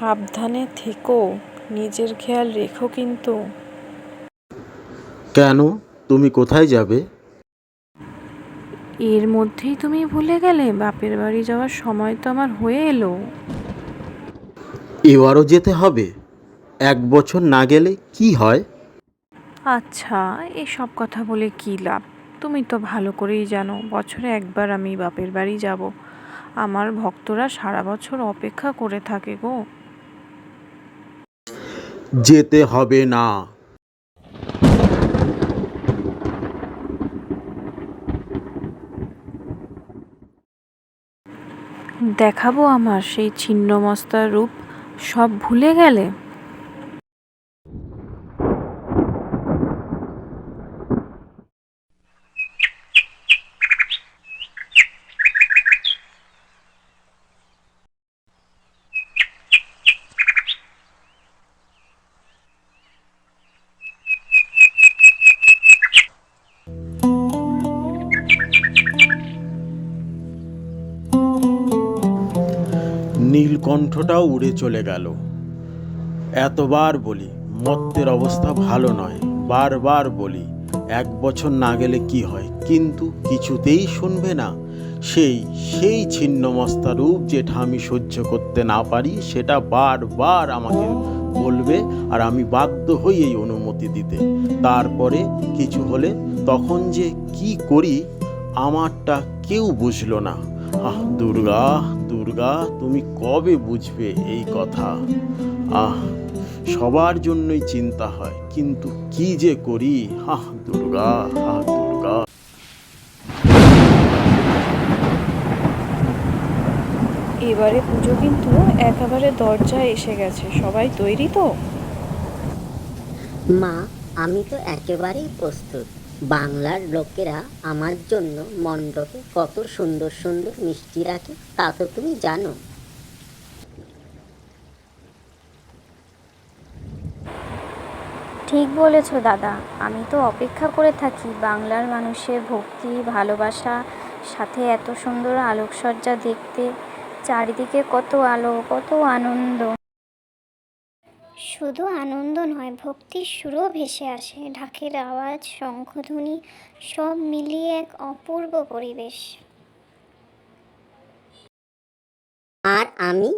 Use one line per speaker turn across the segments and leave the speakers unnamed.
সাবধানে থেকো নিজের খেয়াল রেখো কিন্তু।
কেন? তুমি কোথায় যাবে?
এর মধ্যেই তুমি ভুলে গেলে বাপের বাড়ি যাওয়ার সময় তো আমার হয়ে এলো।
এবারও যেতে হবে? এক বছর না গেলে কি হয়?
আচ্ছা এসব কথা বলে কী লাভ? তুমি তো ভালো করেই জানো বছরে একবার আমি বাপের বাড়ি যাব। আমার ভক্তরা সারা বছর অপেক্ষা করে থাকে গো।
যেতে হবে না।
দেখাবো আমার সেই ছিন্নমস্তার রূপ সব ভুলে গেলে?
নীলকণ্ঠটাও উড়ে চলে গেল। এতবার বলি, মত্তের অবস্থা ভালো নয়। বারবার বলি, এক বছর না গেলে কি হয়? কিন্তু কিছুতেই শুনবে না। সেই সেই ছিন্নমস্তা রূপ যেটা আমি সহ্য করতে না পারি, সেটা বারবার আমাকে বলবে আর আমি বাধ্য হই এই অনুমতি দিতে। তারপরে কিছু হলে তখন যে কি করি, আমারটা কেউ বুঝলো না। আহ দুর্গা দুর্গা তুমি কবে বুঝবে এই কথা? আহ সবার জন্যই চিন্তা হয় কিন্তু কি যে করি? আহ দুর্গা আহ দুর্গা।
এবারে পুজো কিন্তু একেবারে দরজায় এসে গেছে সবাই তৈরি তো?
মা আমি তো একেবারেই প্রস্তুত। বাংলার লোকেরা আমার জন্য মণ্ডপে কত সুন্দর সুন্দর মিষ্টি রাখে, তা তো তুমি জানো।
ঠিক বলেছ দাদা, আমি তো অপেক্ষা করে থাকি বাংলার মানুষের ভক্তি, ভালোবাসা, সাথে এত সুন্দর আলোকসজ্জা দেখতে। চারিদিকে কত আলো, কত আনন্দ। শুধু আনন্দ নয় ভক্তির সুরও ভেসে আসে। ঢাকের আওয়াজ শঙ্খধ্বনি সব মিলিয়ে এক অপূর্ব পরিবেশ।
আর আমি?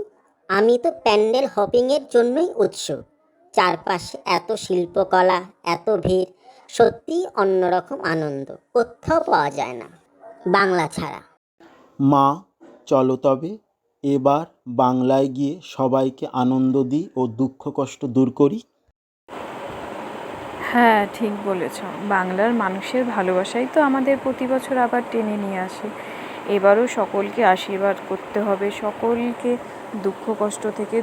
আমি তো প্যান্ডেল হপিংয়ের জন্যই উৎসুক চারপাশে এত শিল্পকলা এত ভিড় সত্যিই অন্যরকম আনন্দ। কোথাও পাওয়া যায় না। বাংলা ছাড়া।
মা চলো তবে এবার বাংলায় গিয়ে সবাইকে আনন্দ দিই ও দুঃখ কষ্ট দূর করি?
হ্যাঁ ঠিক বলেছ। বাংলার মানুষের ভালোবাসাই তো আমাদের প্রতি বছর আবার টেনে নিয়ে আসে। এবারও সকলকে আশীর্বাদ করতে হবে। সকলকে দুঃখ কষ্ট থেকে